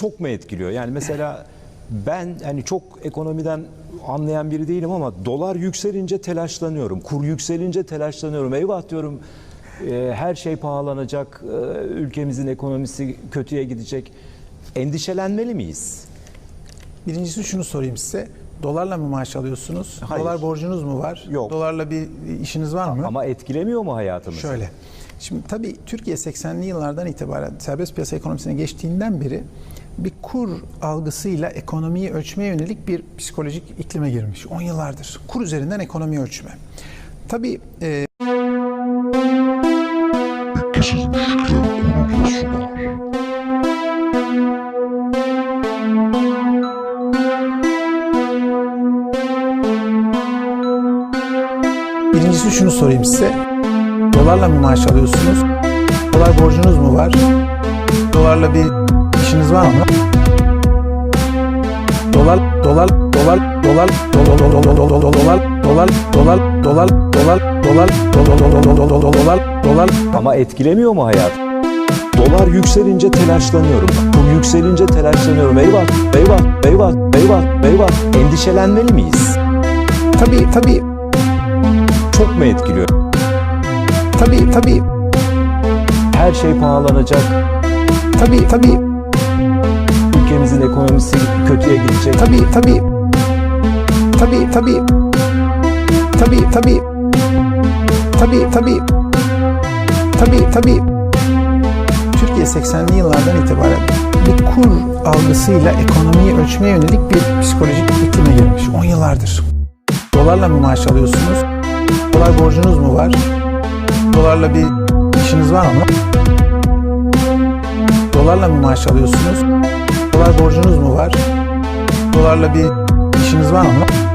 çok mu etkiliyor? Yani mesela ben hani çok ekonomiden anlayan biri değilim ama dolar yükselince telaşlanıyorum. Kur yükselince telaşlanıyorum. Eyvah diyorum e, her şey pahalanacak. e, ülkemizin ekonomisi kötüye gidecek. Endişelenmeli miyiz? Birincisi şunu sorayım size. Dolarla mı maaş alıyorsunuz? Hayır. Dolar borcunuz mu var? Yok. Dolarla bir işiniz var mı? Ama etkilemiyor mu hayatımızı? Şöyle. Şimdi tabii Türkiye 80'li yıllardan itibaren serbest piyasa ekonomisine geçtiğinden beri bir kur algısıyla ekonomiyi ölçmeye yönelik bir psikolojik iklime girmiş. 10 yıllardır. Kur üzerinden ekonomiyi ölçme. Tabii e, Birincisi şunu sorayım size. Dolarla mı maaş alıyorsunuz? Dolar borcunuz mu var? Dolarla bir işiniz var mı? Dolar, dolar, dolar, dolar, dolar, dolar, dolar, dolar, dolar, dolar, dolar, dolar, dolar, dolar, dolar, dolar, Ama etkilemiyor mu hayat? Dolar yükselince telaşlanıyorum. Kur yükselince telaşlanıyorum. Eyvah, eyvah, eyvah, eyvah, eyvah. Endişelenmeli miyiz? Tabii, tabii, çok mu etkiliyor? Tabii tabii. Her şey pahalanacak. Tabii tabii. Ülkemizin ekonomisi kötüye gidecek. Tabii tabii. Tabii tabii. Tabii tabii. Tabii tabii. Tabii tabii. Türkiye 80'li yıllardan itibaren bir kur algısıyla ekonomiyi ölçmeye yönelik bir psikolojik iklime girmiş. 10 yıllardır. Dolarla mı maaş alıyorsunuz? Dolar borcunuz mu var? Dolarla bir işiniz var mı? Dolarla mı maaş alıyorsunuz? Dolar borcunuz mu var? Dolarla bir işiniz var mı?